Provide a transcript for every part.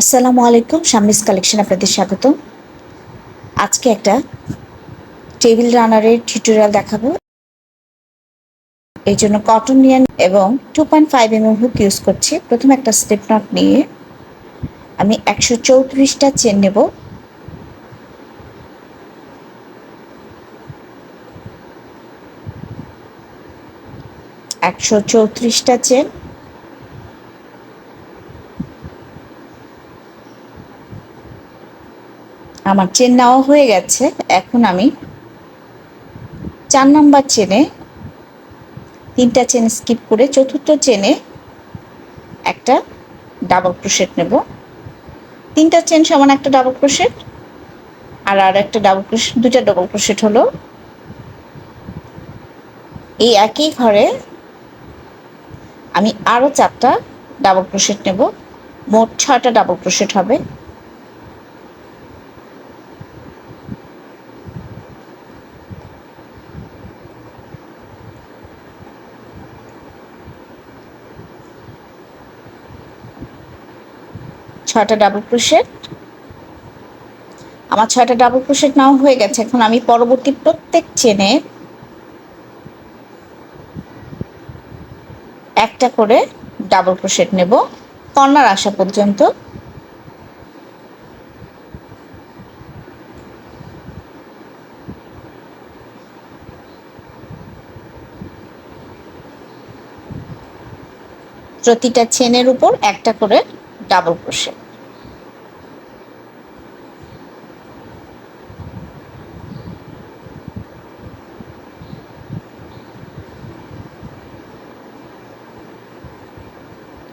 আসসালামু আলাইকুম, শামিস কালেকশন আপনাদের স্বাগত আজকে একটা টেবিল রানারের টিউটোরিয়াল দেখাবো। এই জন্য কটন নিয়ান এবং two point five M hook use করছি। প্রথমে একটা স্টেপ নট নিয়ে আমি একশো চৌত্রিশটা চেন নেব। একশো চৌত্রিশটা চেন আমার চেন নেওয়া হয়ে গেছে। এখন আমি চার নাম্বার চেনে তিনটা চেন স্কিপ করে চতুর্থ চেনে একটা ডাবল ক্রোশেট নেব। তিনটা চেন সমান একটা ডাবল ক্রোশেট আর আর একটা ডাবল ক্রোশেট দুটা ডাবল ক্রোশেট হলো এই একই ঘরে আমি আরও চারটা ডাবল ক্রোশেট নেব। মোট ছয়টা ডাবল ক্রোশেট হবে। ছয়টা ডাবল ক্রোশেট আমার ছয়টা ডাবল ক্রোশেট নাও হয়ে গেছে, এখন আমি পরবর্তী প্রত্যেক চেনে একটা করে ডাবল ক্রোশেট নেব। কর্নার আসা পর্যন্ত। প্রতিটা চেনের উপর একটা করে ডাবল ক্রোশেট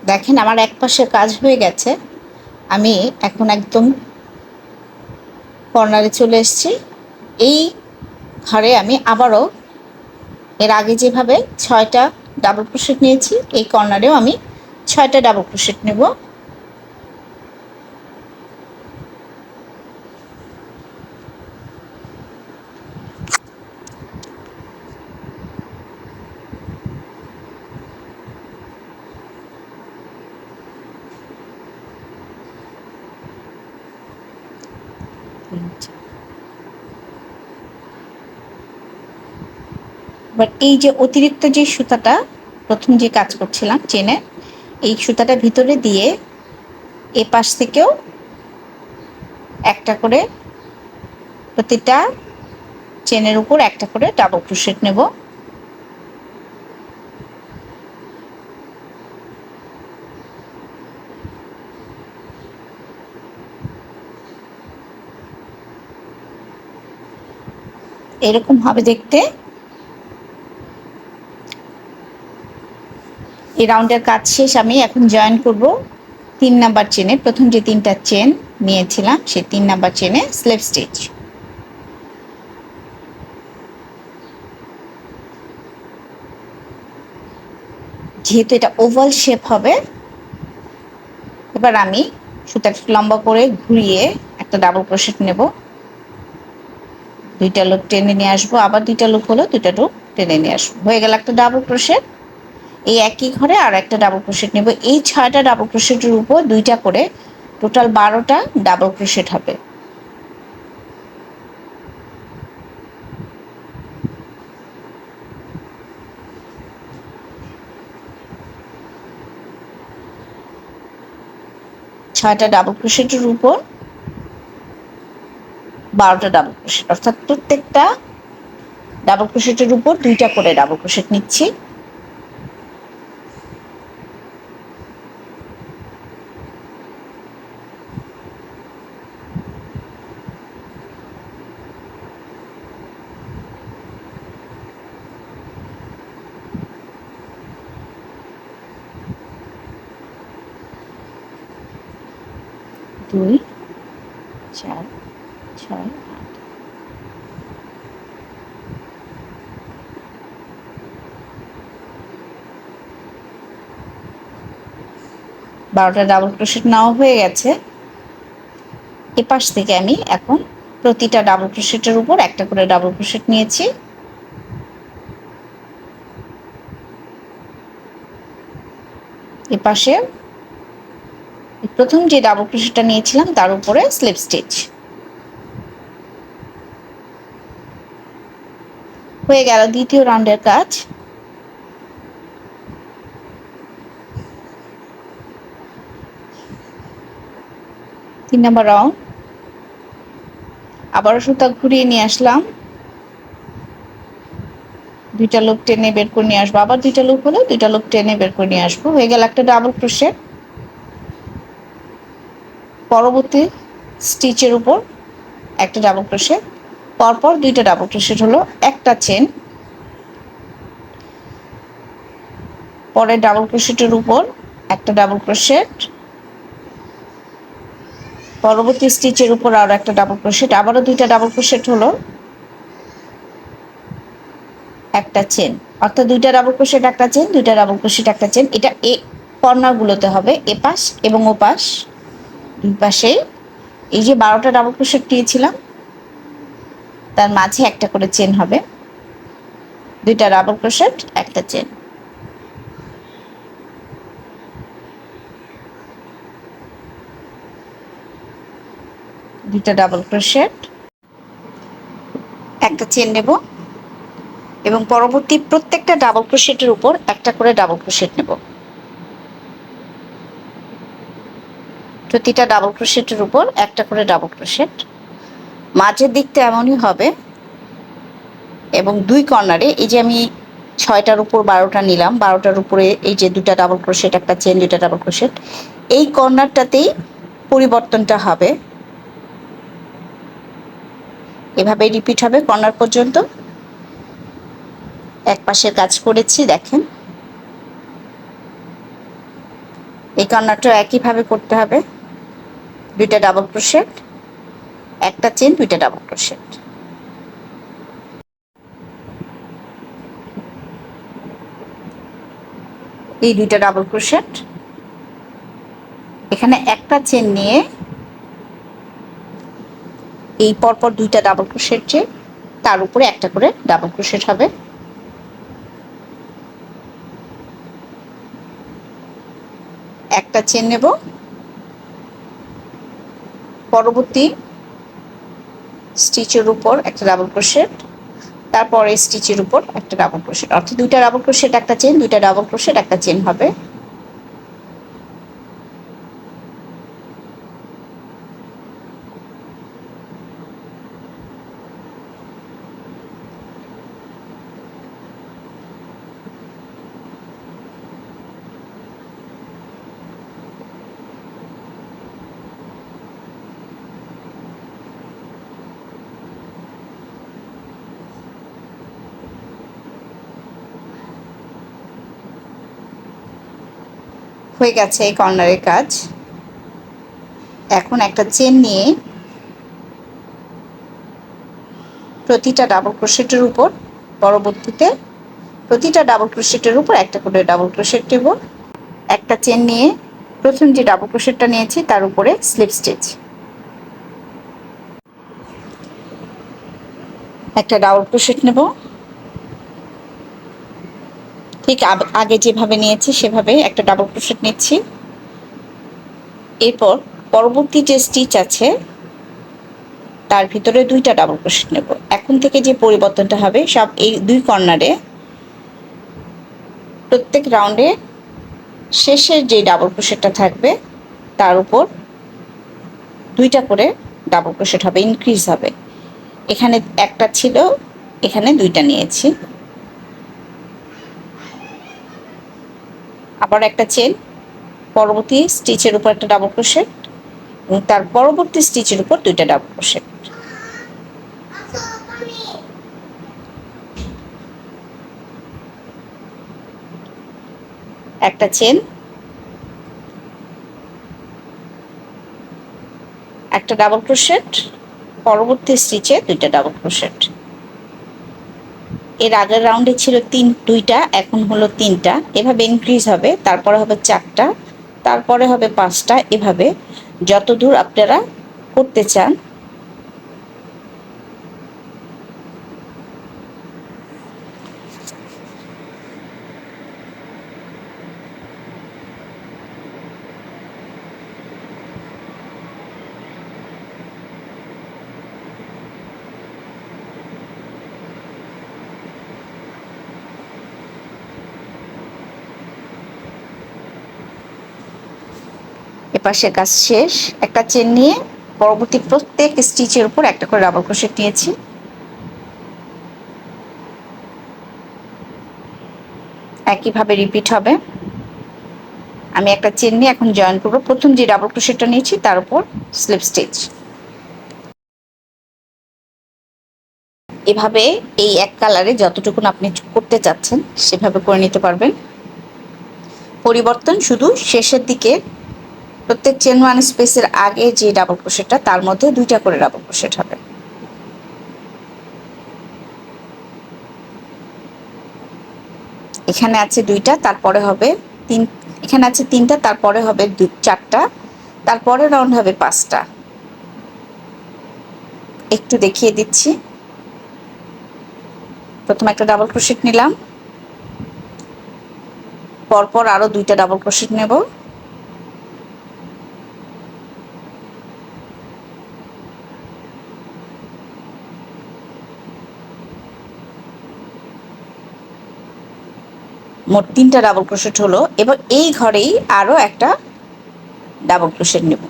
দেখেন আমার এক পাশে কাজ হয়ে গেছে। আমি এখন একদম কর্নারে চলে এসেছি। এই ঘরে আমি আবারও এর আগে যেভাবে ছয়টা ডাবল ক্রোশেট নিয়েছি, এই কর্নারেও আমি ছয়টা ডাবল ক্রোশেট নেব। বাট এই যে অতিরিক্ত যে সুতাটা প্রথম যে কাজ করছিলাম চেনে, এই সুতাটা ভিতরে দিয়ে এ পাশ থেকেও একটা করে প্রতিটা চেনের উপর একটা করে ডাবল ক্রোশেট নেব। এরকম হবে দেখতে। এই রাউন্ডের কাজ শেষ, আমি এখন জয়েন করব তিন নাম্বার চেনে প্রথম যে তিনটা চেন নিয়েছিলাম, সেই তিন নাম্বার চেনে স্লেপ স্টিচ যেহেতু এটা ওভাল শেপ হবে, এবার আমি সুতাটা লম্বা করে ঘুরিয়ে একটা ডাবল ক্রোশেট নেব। দুইটা লুক টেনে নিয়ে আসব, আবার দুইটা লুক হলো দুইটা লুক টেনে নিয়ে আসব। হয়ে গেল একটা ডাবল ক্রোশেট এই একই ঘরে আর একটা ডাবল ক্রোশেট নেব। এই ছয়টা ডাবল ক্রোশেটের উপর দুইটা করে টোটাল বারোটা ডাবল ক্রোশেট হবে। ছয়টা ডাবল ক্রোশেটের উপর বারোটা ডাবল ক্রোশেট অর্থাৎ প্রত্যেকটা ডাবল ক্রোশেটের উপর দুইটা করে ডাবল ক্রোশেট নিচ্ছি। দুই, চার ছয় আট বারোটা ডাবল ক্রোশেট নেওয়া হয়ে গেছে। এপাশ থেকে আমি এখন প্রতিটা ডাবল ক্রোশেটের উপর একটা করে ডাবল ক্রোশেট নিয়েছি। এপাশে প্রথম যে ডাবল ক্রোশেটটা নিয়েছিলাম, তার উপরে স্লিপ স্টিচ হয়ে গেল দ্বিতীয় রাউন্ডের কাজ। তিন নম্বর রাউন্ড আবারও সুতা ঘুরিয়ে নিয়ে আসলাম। দুইটা লোক টেনে বের করে নিয়ে আসব। আবার দুইটা লোক হলে দুইটা লোক টেনে বের করে নিয়ে আসব। হয়ে গেল একটা ডাবল ক্রোশেট পরবর্তী স্টিচের উপর একটা ডাবল ক্রোশেট পরপর দুইটা ডাবল ক্রোশেট হলো, একটা চেন পরে ডাবল ক্রোশেটের উপর একটা ডাবল ক্রোশেট পরবর্তী স্টিচের উপর আরও একটা ডাবল ক্রোশেট আবারও দুইটা ডাবল ক্রোশেট হলো, একটা চেন অর্থাৎ দুইটা ডাবল ক্রোশেট একটা চেন দুইটা ডাবল ক্রোশেট একটা চেন এটা এ কর্নারগুলোতে হবে, এপাশ এবং ওপাশ, দুই পাশে। এই যে বারোটা ডাবল ক্রোশেট দিয়েছিলাম তার মাঝে একটা করে চেন হবে। দুইটা ডাবল ক্রোশেট একটা চেন। দুইটা ডাবল ক্রোশেট একটা চেন নেব এবং পরবর্তী প্রত্যেকটা ডাবল ক্রোশেটের উপর একটা করে ডাবল ক্রোশেট নেব। প্রতিটা ডাবল ক্রোশেটের উপর একটা করে ডাবল ক্রোশেট মাঝের দিকটা এমনই হবে। এবং দুই কর্নারে এই যে আমি ছয়টার উপর বারোটা নিলাম, বারোটার উপরে এই যে দুটা ডাবল ক্রোশেট একটা চেন দুটা ডাবল ক্রোশেট এই কর্নারটাতেই পরিবর্তনটা হবে। এভাবে রিপিট হবে কর্নার পর্যন্ত। এক পাশের কাজ করেছি, দেখেন। এই কর্নারটা একইভাবে করতে হবে। দুইটা ডাবল ক্রোশেট একটা চেন, দুইটা ডাবল ক্রোশেট এই দুইটা ডাবল ক্রোশেট এখানে একটা চেন নিয়ে এই পরপর দুইটা ডাবল ক্রোশেট চেন তার উপরে একটা করে ডাবল ক্রোশেট হবে। একটা চেন নেব। পরবর্তী স্টিচের উপর একটা ডাবল ক্রোশেট, তারপরে স্টিচের উপর একটা ডাবল ক্রোশেট। অর্থাৎ দুইটা ডাবল ক্রোশেট, একটা চেন দুইটা ডাবল ক্রোশেট, একটা চেন হবে। হয়ে গেছে এই কর্নারের কাজ। এখন একটা চেন নিয়ে প্রতিটা ডাবল ক্রোশেটের উপর পরবর্তীতে প্রতিটা ডাবল ক্রোশেটের উপর একটা করে ডাবল ক্রোশেট দেব একটা চেন নিয়ে প্রথম যে ডাবল ক্রোশেটটা নিয়েছি তার উপরে স্লিপ স্টিচ একটা ডাবল ক্রোশেট নেব। ঠিক আগে যেভাবে নিয়েছি, সেভাবে একটা ডাবল ক্রোশেট নিচ্ছি। এরপর পরবর্তী যে স্টিচ আছে, তার ভিতরে দুইটা ডাবল ক্রোশেট নেব। এখন থেকে যে পরিবর্তনটা হবে, সব এই দুই কর্নারে প্রত্যেক রাউন্ডে শেষের যে ডাবল ক্রোশেটটা থাকবে, তার উপর দুইটা করে ডাবল ক্রোশেট হবে ইনক্রিজ হবে। এখানে একটা ছিল, এখানে দুইটা নিয়েছি। আবার একটা চেন পরবর্তী স্টিচের উপর একটা ডাবল ক্রোশেট এবং তার পরবর্তী স্টিচের উপর দুইটা ডাবল ক্রোশেট একটা চেন একটা ডাবল ক্রোশেট পরবর্তী স্টিচে দুইটা ডাবল ক্রোশেট এর আগের রাউন্ডে ছিল তিন, দুইটা, এখন হলো তিনটা। এভাবে ইনক্রিজ হবে, তারপরে হবে চারটা, তারপরে হবে পাঁচটা। এভাবে যতদূর আপনারা করতে চান এপাশে কাজ শেষ, একটা চেন নিয়ে পরবর্তী প্রত্যেক স্টিচের উপর একটা করে ডাবল ক্রোশেট নিয়েছি। একইভাবে রিপিট হবে। আমি একটা চেন নিয়ে এখন জয়েন করব। প্রথম যে ডাবল ক্রোশেটটা নিয়েছি, তার উপর স্লিপ স্টিচ এভাবে এই এক কালারে যতটুকুন আপনি করতে চাচ্ছেন, সেভাবে করে নিতে পারবেন। পরিবর্তন শুধু শেষের দিকে প্রত্যেক চেন ওয়ান স্পেসের আগে যে ডাবল ক্রোশেটটা তার মধ্যে দুইটা করে ডাবল ক্রোশেট হবে। এখানে আছে দুইটা, তারপরে হবে তিন, এখানে আছে তিনটা, তারপরে হবে দু, চারটা, তারপরে রাউন্ড হবে পাঁচটা। একটু দেখিয়ে দিচ্ছি। প্রথমে একটা ডাবল ক্রোশেট নিলাম। পরপর আরও দুইটা ডাবল ক্রোশেট নেব। মোট তিনটা ডাবল ক্রোশেট হলো এবং এই ঘরেই আরও একটা ডাবল ক্রোশেট নেব।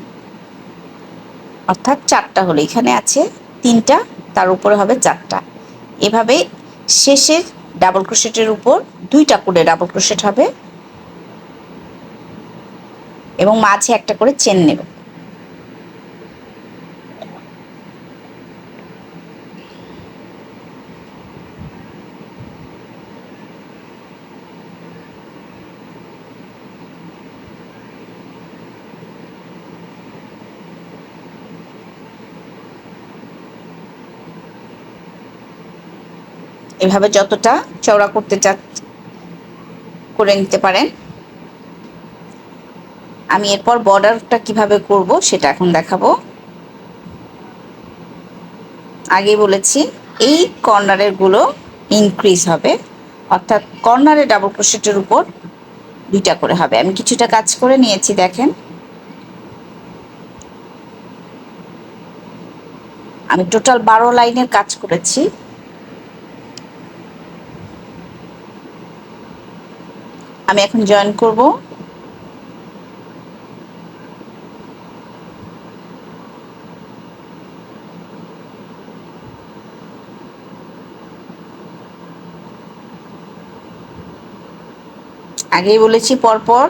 অর্থাৎ চারটা হলো এখানে আছে, তিনটা, তার উপরে হবে চারটা। এভাবে শেষের ডাবল ক্রোশেটের উপর দুইটা করে ডাবল ক্রোশেট হবে এবং মাঝে একটা করে চেন নেবে। এভাবে যতটা চওড়া করতে চা করে নিতে পারেন। আমি এরপর বর্ডারটা কীভাবে করব সেটা এখন দেখাবো। আগে বলেছি, এই কর্নারেরগুলো ইনক্রিজ হবে। অর্থাৎ কর্নারে ডাবল ক্রোশেটের উপর দুইটা করে হবে। আমি কিছুটা কাজ করে নিয়েছি, দেখেন। আমি টোটাল বারো লাইনের কাজ করেছি। আমি এখন জয়েন করব। আগেই বলেছি, পরপর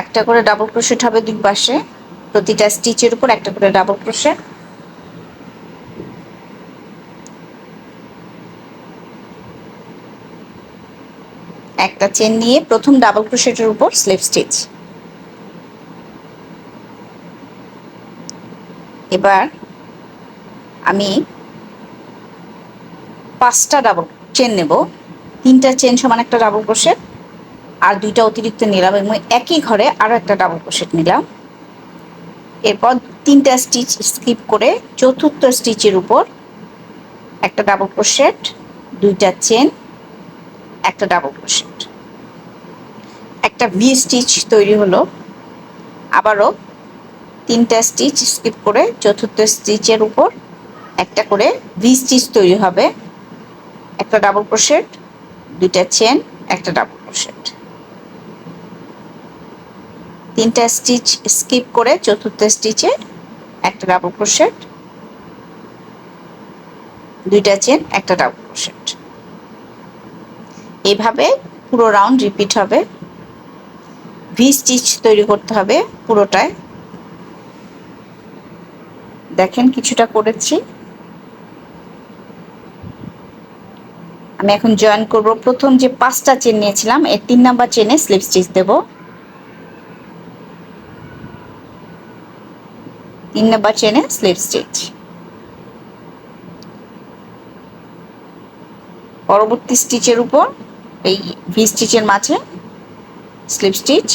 একটা করে ডাবল ক্রোশেট হবে দুই পাশে। প্রতিটা স্টিচের উপর একটা করে ডাবল ক্রোশেট একটা চেন নিয়ে প্রথম ডাবল ক্রোশেটের উপর স্লিপ স্টিচ এবার আমি পাঁচটা ডাবল চেন নেব। তিনটা চেন সমান একটা ডাবল ক্রোশেট আর দুইটা অতিরিক্ত নিলাম এবং একই ঘরে আরও একটা ডাবল ক্রোশেট নিলাম। এরপর তিনটা স্টিচ স্কিপ করে চতুর্থ স্টিচের উপর একটা ডাবল ক্রোশেট দুইটা চেন একটা ডাবল ক্রোশেট একটা ভি স্টিচ তৈরি হলো। আবারও তিনটা স্টিচ স্কিপ করে চতুর্থ স্টিচের উপর একটা করে ভি স্টিচ তৈরি হবে। একটা ডাবল ক্রোশেট দুইটা চেন একটা ডাবল ক্রোশেট তিনটা স্টিচ স্কিপ করে চতুর্থ স্টিচে একটা ডাবল ক্রোশেট দুইটা চেন একটা ডাবল ক্রোশেট এইভাবে পুরো রাউন্ড রিপিট হবে। ভি স্টিচ তৈরি করতে হবে পুরোটায়। দেখেন কিছুটা করেছি। আমি এখন জয়েন করব। প্রথম যে পাঁচটা চেন নিয়েছিলাম এর তিন নাম্বার চেনে স্লিপ স্টিচ দেব। তিন নাম্বার চেনে স্লিপ স্টিচ পরবর্তী স্টিচের উপর, এই ভি স্টিচের মাঝে স্লিপ স্টিচ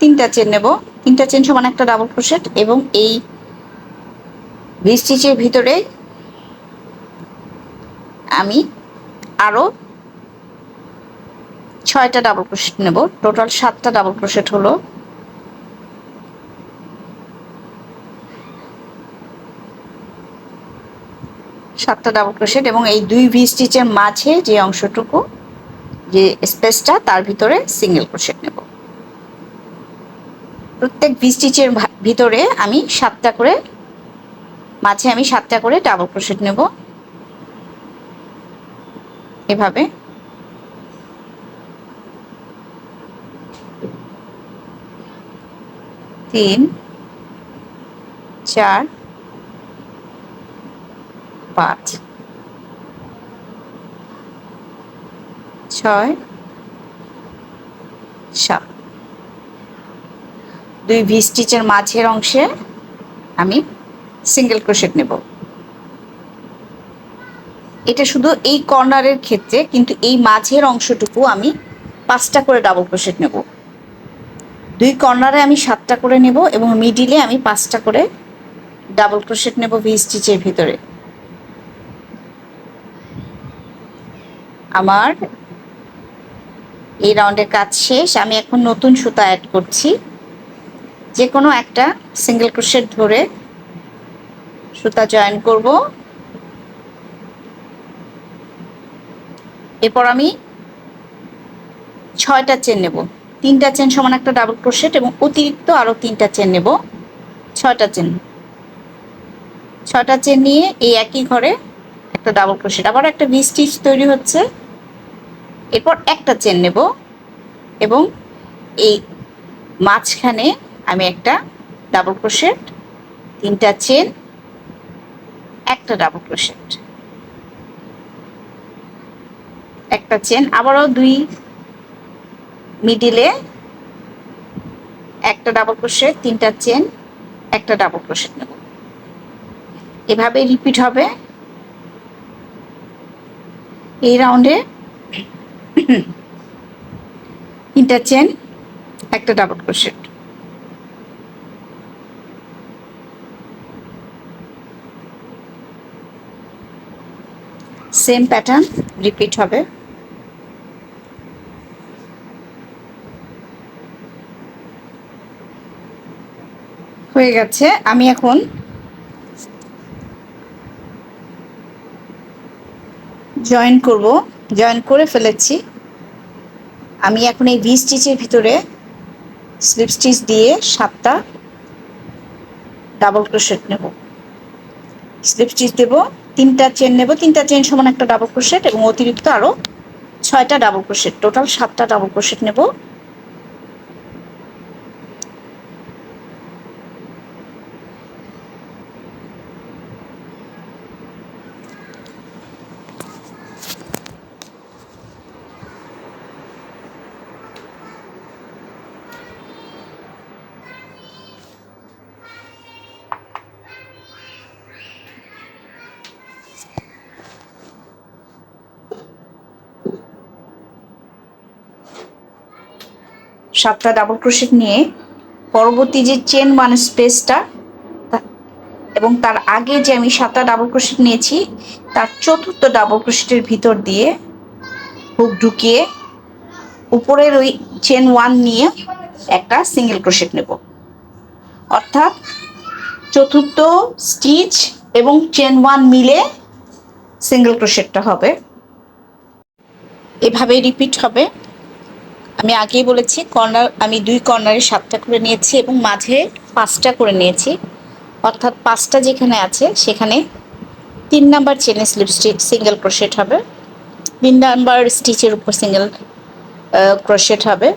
তিনটা চেন নেব। তিনটা চেন সমান একটা ডাবল ক্রোশেট এবং এই ভি স্টিচের ভিতরে আমি আরও ছয়টা ডাবল ক্রোশেট নেব। টোটাল সাতটা ডাবল ক্রোশেট হলো। সাতটা ডাবল ক্রোশেট এবং এই দুই ভি স্টিচের মাঝে যে অংশটুকু, যে স্পেসটা তার ভিতরে সিঙ্গেল ক্রোশেট নেব। প্রত্যেক ভি স্টিচের ভিতরে আমি সাতটা করে, মাঝে আমি সাতটা করে ডাবল ক্রোশেট নেব। এভাবে। তিন, চার, পাঁচ, ছয়, সাত। দুই ভি স্টিচের মাঝের অংশে আমি সিঙ্গেল ক্রোশেট নেব। এটা শুধু এই কর্নারের ক্ষেত্রে, কিন্তু এই মাঝের অংশটুকু আমি পাঁচটা করে ডাবল ক্রোশেট নেব। দুই কর্নারে আমি সাতটা করে নেব এবং মিডিলে আমি পাঁচটা করে ডাবল ক্রোশেট নেব ভি স্টিচের ভিতরে। আমার এই রাউন্ডের কাজ শেষ। আমি এখন নতুন সুতা অ্যাড করছি। যে কোনো একটা সিঙ্গেল ক্রোশেট ধরে সুতা জয়েন করব। এরপর আমি ছয়টা চেন নেব। তিনটা চেন সমান একটা ডাবল ক্রোশেট এবং অতিরিক্ত আরও তিনটা চেন নেব। ছয়টা চেন ছয়টা চেন নিয়ে এই একই ঘরে একটা ডাবল ক্রোশেট আবার একটা ভি স্টিচ তৈরি হচ্ছে। এরপর একটা চেন নেব এবং এই মাঝখানে আমি একটা ডাবল ক্রোশেট তিনটা চেন একটা ডাবল ক্রোশেট একটা চেন আবারও দুই মিডিলে একটা ডাবল ক্রোশেট তিনটা চেন একটা ডাবল ক্রোশেট নেব। এভাবে রিপিট হবে। এই রাউন্ডে তিনটা চেন একটা double crochet same pattern repeat হবে। হয়ে গেছে, আমি এখন জয়েন করব। জয়েন করে ফেলেছি। আমি এখন এই ভি স্টিচের ভিতরে স্লিপ স্টিচ দিয়ে সাতটা ডাবল ক্রোশেট নেব। স্লিপ স্টিচ দেব, তিনটা চেন নেব, তিনটা চেন সমান একটা ডাবল ক্রোশেট এবং অতিরিক্ত আরও ছয়টা ডাবল ক্রোশেট টোটাল সাতটা ডাবল ক্রোশেট নেব। সাতটা ডাবল ক্রোশেট নিয়ে পরবর্তী যে চেন ওয়ান স্পেসটা এবং তার আগে যে আমি সাতটা ডাবল ক্রোশেট নিয়েছি, তার চতুর্থ ডাবল ক্রোশেটের ভিতর দিয়ে হুক ঢুকিয়ে উপরের ওই চেন ওয়ান নিয়ে একটা সিঙ্গেল ক্রোশেট নেব। অর্থাৎ চতুর্থ স্টিচ এবং চেন ওয়ান মিলে সিঙ্গেল ক্রোশেটটা হবে। এভাবেই রিপিট হবে। আমি আগেই বলেছি, কর্নার, আমি দুই কর্নারে সাতটা করে নিয়েছি এবং মাঝে পাঁচটা করে নিয়েছি। অর্থাৎ পাঁচটা যেখানে আছে, সেখানে তিন নাম্বার চেনে স্লিপ স্টিচ সিঙ্গেল ক্রোশেট হবে। তিন নাম্বার স্টিচের উপর সিঙ্গেল ক্রোশেট হবে।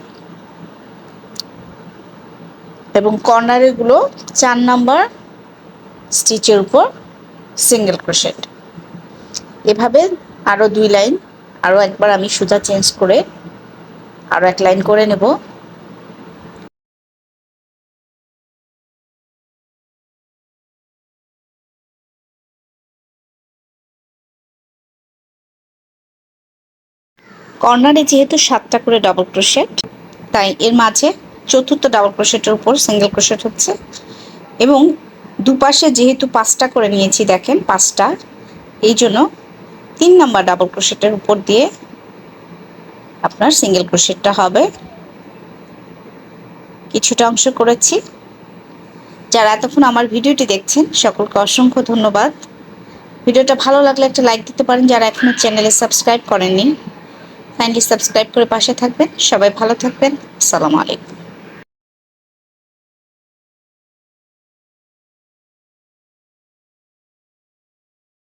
এবং কর্নারেগুলো চার নাম্বার স্টিচের উপর সিঙ্গেল ক্রোশেট এভাবে আরও দুই লাইন আরও একবার আমি সুতা চেঞ্জ করে আরও এক লাইন করে নেব। কর্নারে যেহেতু সাতটা করে ডাবল ক্রোশেট তাই এর মাঝে চতুর্থ ডাবল ক্রোশেটের উপর সিঙ্গেল ক্রোশেট হচ্ছে। এবং দুপাশে যেহেতু পাঁচটা করে নিয়েছি, দেখেন পাঁচটা, এই জন্য তিন নাম্বার ডাবল ক্রোশেটের উপর দিয়ে আপনার সিঙ্গেল ক্রোশেটটা হবে। কিছুটা অংশ করেছি। যারা এতক্ষণ আমার ভিডিওটি দেখছেন, সকলকে অসংখ্য ধন্যবাদ। ভিডিওটা ভালো লাগলে একটা লাইক দিতে পারেন, যারা এখনও চ্যানেলে সাবস্ক্রাইব করেননি। কাইন্ডলি সাবস্ক্রাইব করে পাশে থাকবেন। সবাই ভালো থাকবেন। আসসালামু আলাইকুম।